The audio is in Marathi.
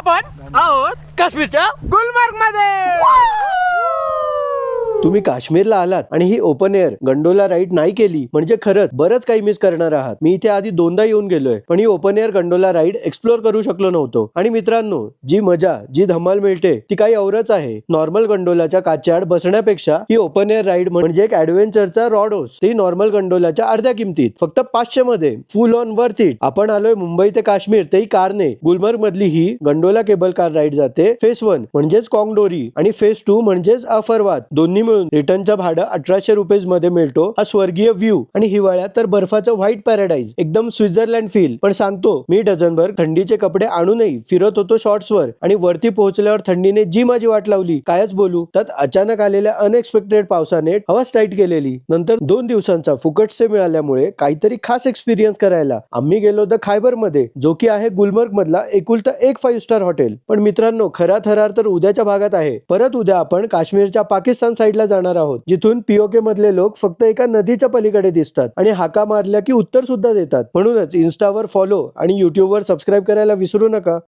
आपण आहोत काश्मीरच्या गुलमर्गमध्ये तुम्ही काश्मीरला आलात आणि ही ओपन एअर गंडोला राईड नाही केली म्हणजे खरंच बरंच काही मिस करणार आहात. मी इथे आधी दोनदा येऊन गेलोय पण ही open air gondola ride explore करू शकलो नव्हतो. आणि मित्रांनो जी मजा जी धमाल मिळते ती काही औरच आहे. नॉर्मल गंडोलाच्या काच्याआड बसण्यापेक्षा ही ओपन एअर राईड म्हणजे एक ऍडव्हेंचरचा रॉडोस ती नॉर्मल गंडोलाच्या अर्ध्या किमतीत फक्त पाचशे मध्ये फुल ऑन वर्थ इट आपण आलोय मुंबई ते काश्मीर ते कारने. गुलमर्ग मधली ही गंडोला केबल कार राईड जाते. फेस वन म्हणजेच कॉंगडोरी आणि फेस टू म्हणजेच अफरवाद. दोन्ही मिळून रिटर्नचं भाडं अठराशे रुपये मध्ये मिळतो. हा स्वर्गीय व्ह्यू. आणि हिवाळ्यात तर बर्फाचं व्हाईट पॅराडाईज. एकदम स्वित्झर्लंड फील पण सांगतो मी डझनभर थंडीचे कपडे आणूनही फिरत होतो शॉर्ट्सवर. आणि वरती पोहोचल्यावर थंडीने जी माझी वाट लावली कायच बोलू. त्यात अचानक आलेल्या अनएक्सपेक्टेड पावसाने हवाच टाईट केलेली. नंतर दोन दिवसांचा फुकट से मिळाल्यामुळे काहीतरी खास एक्सपिरियन्स करायला. आम्ही गेलो द खायबरमध्ये जो की आहे गुलमर्ग मधला एकुलता एक फाईव्ह स्टार हॉटेल पण मित्रांनो खरा थरार तर उद्याच्या भागात आहे. परत उद्या आपण काश्मीरच्या पाकिस्तान साईडला जाणार आहोत. जिथून पीओके मधले लोक फक्त एका नदीच्या पलीकडे दिसतात आणि हाका मारल्या की उत्तर सुद्धा देतात. म्हणूनच इन्स्टावर फॉलो आणि युट्यूबवर सबस्क्राईब करायला विसरू नका.